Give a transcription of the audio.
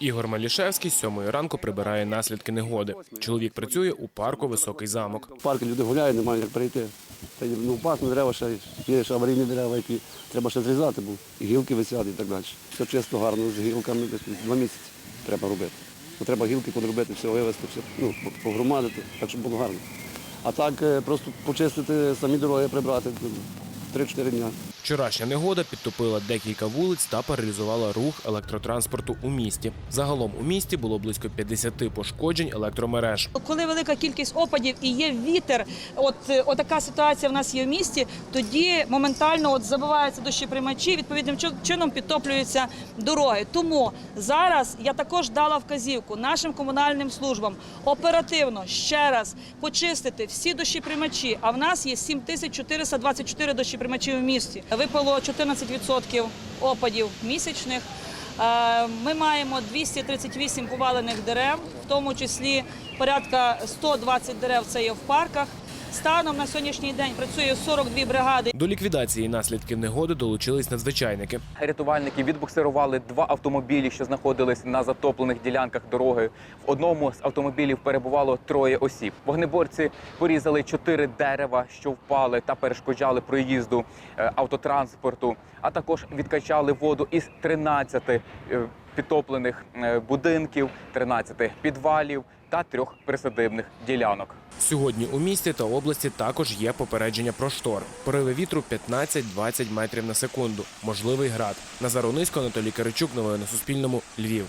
Ігор Малішевський з сьомої ранку прибирає наслідки негоди. Чоловік працює у парку Високий замок. В парку люди гуляють, немає як прийти. Ну, впасне дерева ще є ще аварійні дерева, які треба ще зрізати, бо гілки висять і так далі. Все чисто, гарно, з гілками два місяці треба робити. Бо треба гілки подробити, все вивезти, все, ну, погромадити, так щоб було гарно. А так е, просто почистити самі дороги, прибрати ну, 3-4 дня. Вчорашня негода підтопила декілька вулиць та паралізувала рух електротранспорту у місті. Загалом у місті було близько 50 пошкоджень електромереж. Коли велика кількість опадів і є вітер, от е, отака ситуація в нас є в місті, тоді моментально от забиваються дощоприймачі, відповідним чи- чином підтоплюються дороги. Тому зараз я також дала вказівку нашим комунальним службам оперативно ще раз почистити всі дощоприймачі. А в нас є 7424 дощоприймачі в місті. Випало 14% опадів місячних. Е, Ми маємо 238 повалених дерев, в тому числі порядка 120 дерев це є в парках. Станом на сьогоднішній день працює 42 бригади. До ліквідації наслідків негоди долучились надзвичайники. Рятувальники відбуксирували два автомобілі, що знаходились на затоплених ділянках дороги. В одному з автомобілів перебувало троє осіб. Вогнеборці порізали чотири дерева, що впали та перешкоджали проїзду е, автотранспорту. А також відкачали воду із 13 е, підтоплених е, будинків, 13 підвалів та трьох присадибних ділянок. Сьогодні у місті та області також є попередження про шторм. Пориви вітру 15-20 метрів на секунду. Можливий град. Назар Онисько, Анатолій Киричук. Новини на Суспільному. Львів.